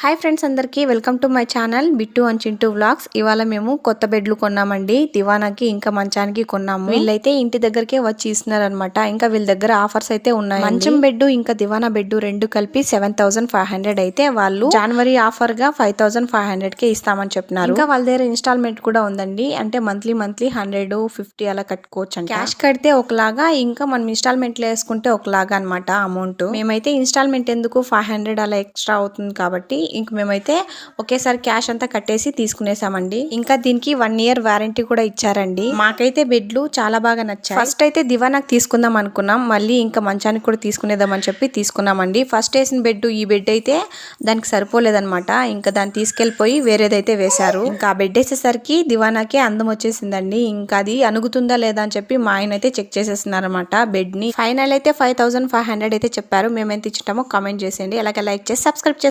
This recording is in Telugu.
హాయ్ ఫ్రెండ్స్ అందరికీ welcome to my channel Bittu and Chintu vlogs ఇవాళ మేము కొత్త బెడ్లు కొన్నామండి. దివానాకి ఇంకా మంచానికి కొన్నాము. వీళ్ళైతే ఇంటి దగ్గరకే వచ్చి ఇస్తున్నారనమాట ఇంకా వీళ్ళ దగ్గర ఆఫర్స్ అయితే ఉన్నాయి మంచం బెడ్ ఇంకా దివానా బెడ్ రెండు కలిపి సెవెన్ థౌసండ్ ఫైవ్ హండ్రెడ్ అయితే వాళ్ళు జనవరి ఆఫర్గా ఫైవ్ థౌసండ్ ఫైవ్ హండ్రెడ్ కే ఇస్తామని చెప్పినారు. ఇంకా వాళ్ళ దగ్గర ఇన్స్టాల్మెంట్ కూడా ఉందండి. అంటే మంత్లీ మంత్లీ హండ్రెడ్ ఫిఫ్టీ అలా కట్టుకోవచ్చు అండి క్యాష్ కడితే ఒకలాగా ఇంకా మనం ఇన్స్టాల్మెంట్లో వేసుకుంటే ఒకలాగా అనమాట అమౌంట్ మేమైతే ఇన్స్టాల్మెంట్ ఎందుకు ఫైవ్ హండ్రెడ్ అలా ఎక్స్ట్రా అవుతుంది కాబట్టి ఇంక మేమైతే ఒకేసారి క్యాష్ అంతా కట్టేసి తీసుకునేసామండి. ఇంకా దీనికి వన్ ఇయర్ వారంటీ కూడా ఇచ్చారండి. మాకైతే బెడ్లు చాలా బాగా నచ్చాయి. ఫస్ట్ అయితే దివానాకి తీసుకుందాం అనుకున్నాం. మళ్ళీ ఇంకా మంచానికి కూడా తీసుకునేదామని చెప్పి తీసుకున్నామండి. ఫస్ట్ వేసిన బెడ్ ఈ బెడ్ అయితే దానికి సరిపోలేదన్నమాట. ఇంకా దాన్ని తీసుకెళ్ళిపోయి వేరేదైతే వేశారు. ఇంకా ఆ బెడ్ వేసేసరికి దివానాకే అందం వచ్చేసిందండి. ఇంకా అది అనుగుతుందా లేదా అని చెప్పి మా ఆయన అయితే చెక్ చేసేస్తున్నారనమాట బెడ్ని ఫైనల్ అయితే ఫైవ్ థౌసండ్ ఫైవ్ హండ్రెడ్ అయితే చెప్పారు. మేము ఎంత ఇచ్చింటామో కామెంట్ చేసేయండి. అలాగే లైక్ చేసి సబ్స్క్రైబ్ చేసి